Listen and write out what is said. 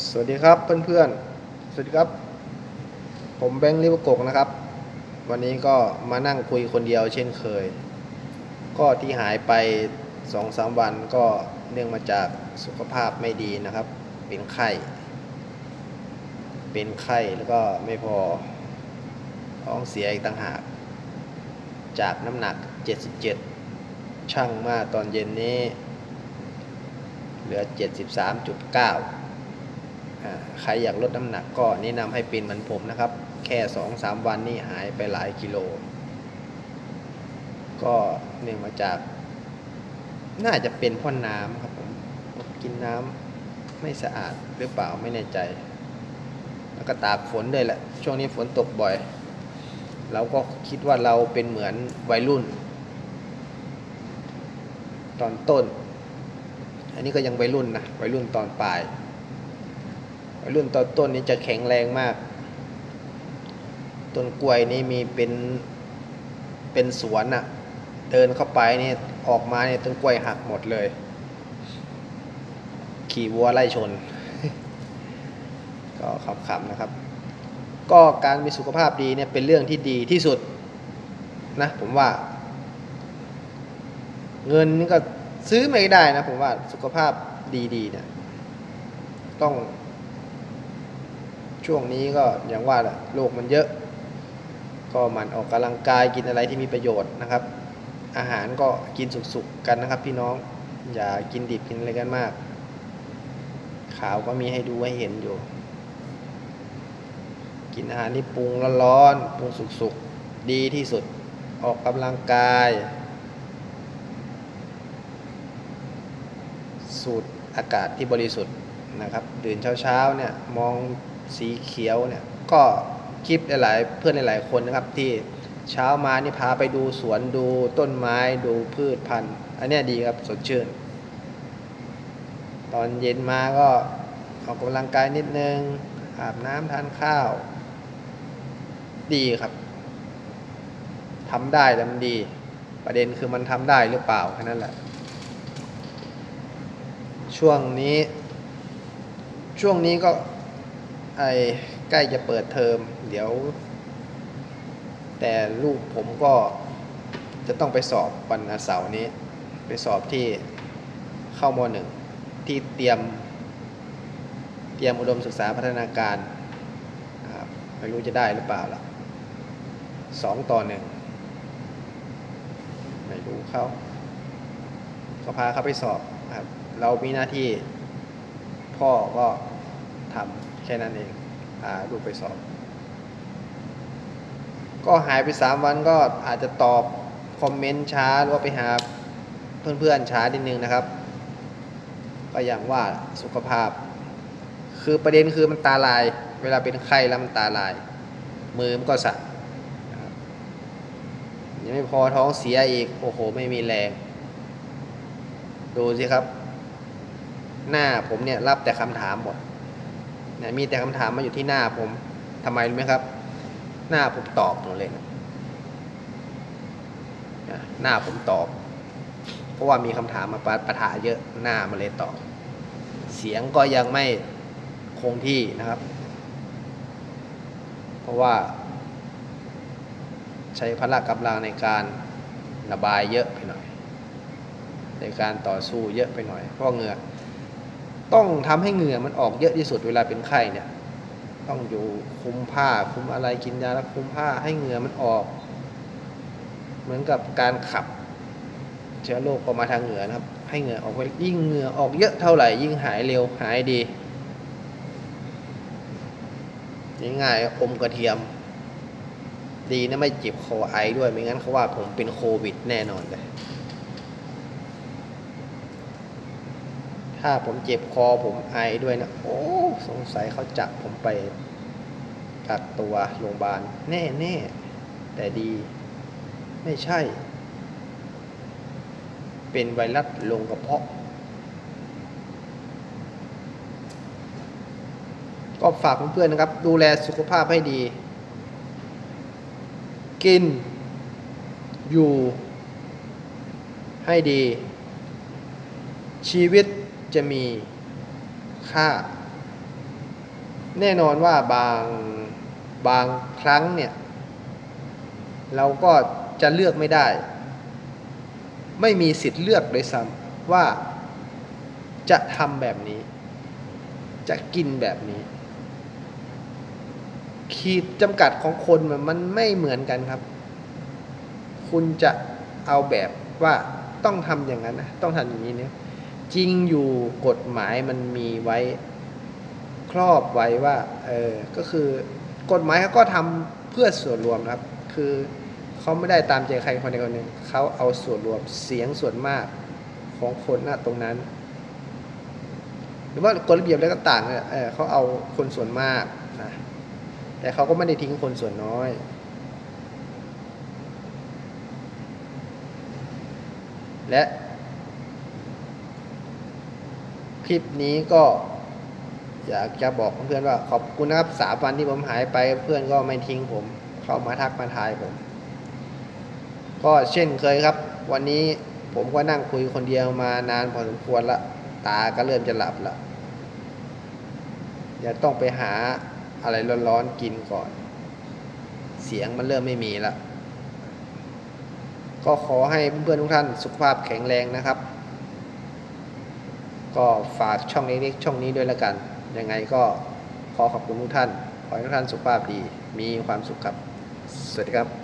สวัสดีครับเพื่อนๆ สวัสดีครับ ผมแบงค์ลิวกกนะครับ วันนี้ก็มานั่งคุยคนเดียวเช่นเคย ก็ที่หายไปสองสามวันก็เนื่องมาจากสุขภาพไม่ดีนะครับ เป็นไข้ เป็นไข้แล้วก็ไม่พอท้องเสียอีกต่างหาก จากน้ำหนัก 77 ช่างมาตอนเย็นนี้ เหลือ 73.9อ่า ใครอยากลดน้ำหนักก็แนะนำให้เป็นเหมือนผมนะครับ แค่2-3วันนี่หายไปหลายกิโล ก็เนื่องมาจาก น่าจะเป็นพ่อน้ำครับผมกินน้ำไม่สะอาดหรือเปล่าไม่แน่ใจ แล้วก็ตากฝนด้วยแหละ ช่วงนี้ฝนตกบ่อย เราก็คิดว่าเราเป็นเหมือนวัยรุ่น ตอนต้น อันนี้ก็ยังวัยรุ่นนะวัยรุ่นตอนปลาย รุ่นตอนต้นนี้จะแข็งแรงมาก ต้นกล้วยนี่มีเป็นเป็นสวนอะเดินเข้าไปนี่ออกมาเนี่ยต้นกล้วยหักหมดเลย ขี่วัวไล่ชน ก็ขำๆนะครับ ก็การมีสุขภาพดีเนี่ยเป็นเรื่องที่ดีที่สุดนะผมว่า เงินนี่ก็ซื้อไม่ได้นะผมว่าสุขภาพดีๆเนี่ยต้อง ช่วงนี้ก็อย่างว่าแหละโรคมันเยอะ ก็มันออกกำลังกายกินอะไรที่มีประโยชน์นะครับ อาหารก็กินสุกๆกันนะครับ พี่น้องอย่ากินดิบกินอะไรกันมาก ข่าวก็มีให้ดูให้เห็นอยู่ กินอาหารที่ปรุงร้อนๆปรุงสุกๆดีที่สุดออกกำลังกาย สูดอากาศที่บริสุทธิ์นะครับ ตื่นเช้าๆเนี่ยมอง สีเขียวเนี่ยก็คลิปหลายๆเพื่อนหลายๆคนนะครับที่เช้ามานี่พาไปดูสวนดูต้นไม้ดูพืชพันธุ์อันนี้ดีครับสดชื่น ตอนเย็นมาก็ออกกำลังกายนิดนึงอาบน้ำทานข้าว ดีครับทำได้แล้วมันดี ประเด็นคือมันทำได้หรือเปล่าแค่นั้นแหละ ช่วงนี้ ช่วงนี้ก็ ไอใกล้จะเปิดเทอม เดี๋ยว แต่ลูกผมก็จะต้องไปสอบวันเสาร์นี้ ไปสอบที่เข้ามหนึ่งที่เตรียม เตรียมอุดมศึกษาพัฒนาการครับไม่รู้จะได้หรือเปล่าล่ะสองต่อหนึ่งไม่รู้เขาก็พาเขาไปสอบครับ เรามีหน้าที่พ่อก็ทำ ค่นั้นเองพาลูกไปสอบ ก็หายไปสามวันก็อาจจะตอบคอมเมนต์ช้าหรือว่าไปหาเพื่อนๆช้านิดนึงนะครับ ก็อย่างว่าสุขภาพ คือประเด็นคือมันตาลาย เวลาเป็นไข้แล้วมันตาลาย มือมันก็สั่นยังไม่พอท้องเสียอีก โอ้โห ไม่มีแรง ดูสิครับ หน้าผมเนี่ยรับแต่คำถามหมด นี่ยมีแต่คำถามมาอยู่ที่หน้าผมทำไมรู้ไหมครับ หน้าผมตอบหมดเลยนะหน้าผมตอบ เพราะว่ามีคำถามมาปะปะทะเยอะหน้ามันเลยตอบ เสียงก็ยังไม่คงที่นะครับ เพราะว่า ใช้พละกำลังในการระบายเยอะไปหน่อย ในการต่อสู้เยอะไปหน่อยเพราะเหงื่อ ต้องทำให้เหงื่อมันออกเยอะที่สุดเวลาเป็นไข้เนี่ย ต้องอยู่คุมผ้าคุมอะไรกินยาแล้วคุมผ้าให้เหงื่อมันออก เหมือนกับการขับ เชื้อโรคออกมาทางเหงื่อนะครับ ให้เหงื่อออกไปยิ่งเหงื่อออกเยอะเท่าไหร่ ยิ่งหายเร็วหายดีง่ายๆอมกระเทียม ดีนะไม่เจ็บคอไอด้วยไม่งั้นเขาว่าผมเป็นโควิดแน่นอนเลย ถ้าผมเจ็บคอผมไอด้วยนะ โอ้ สงสัยเขาจับผมไปกักตัวโรงพยาบาล แน่แน่แต่ดี ไม่ใช่ เป็นไวรัสลงกระเพาะ ก็ฝากเพื่อนๆนะครับ ดูแลสุขภาพให้ดี กิน อยู่ ให้ดี ชีวิต จะมีค่า แน่นอนว่าบางบางครั้งเนี่ย เราก็จะเลือกไม่ได้ ไม่มีสิทธิ์เลือกเลยซ้ำว่าจะทำแบบนี้ จะกินแบบนี้ ขีดจำกัดของคนมันไม่เหมือนกันครับ คุณจะเอาแบบว่าต้องทำอย่างนั้นนะต้องทำอย่างนี้เนี่ย จริงอยู่กฎหมายมันมีไว้ครอบไว้ว่าเออก็คือกฎหมายเขาก็ทำเพื่อส่วนรวมครับ คือเขาไม่ได้ตามใจใครคนใดคนหนึ่งเขาเอาส่วนรวมเสียงส่วนมากของคนณตรงนั้น หรือว่ากฎระเบียบอะไรก็ต่างเนี่ยเเขาเอาคนส่วนมากนะแต่เขาก็ไม่ได้ทิ้งคนส่วนน้อยและ ค ลิปนี้ก็อยากจะบอกเพื่อนๆว่าขอบคุณนะครับสามวันที่ผมหายไปเพื่อนก็ไม่ทิ้งผม เข้ามาทักมาทายผม ก็เช่นเคยครับ วันนี้ผมก็นั่งคุยคนเดียวมานานพอสมควรละ ตาก็เริ่มจะหลับละอย่าต้องไปหาอะไรร้อนๆกินก่อน เสียงมันเริ่มไม่มีละก็ขอให้เพื่อนๆทุกท่านสุขภาพแข็งแรงนะครับ ก็ฝากช่องเล็กๆช่องนี้ด้วยแล้วกัน ยังไงก็ขอขอบคุณทุกท่าน ขอให้ทุกท่านสุขภาพดี มีความสุขครับ สวัสดีครับ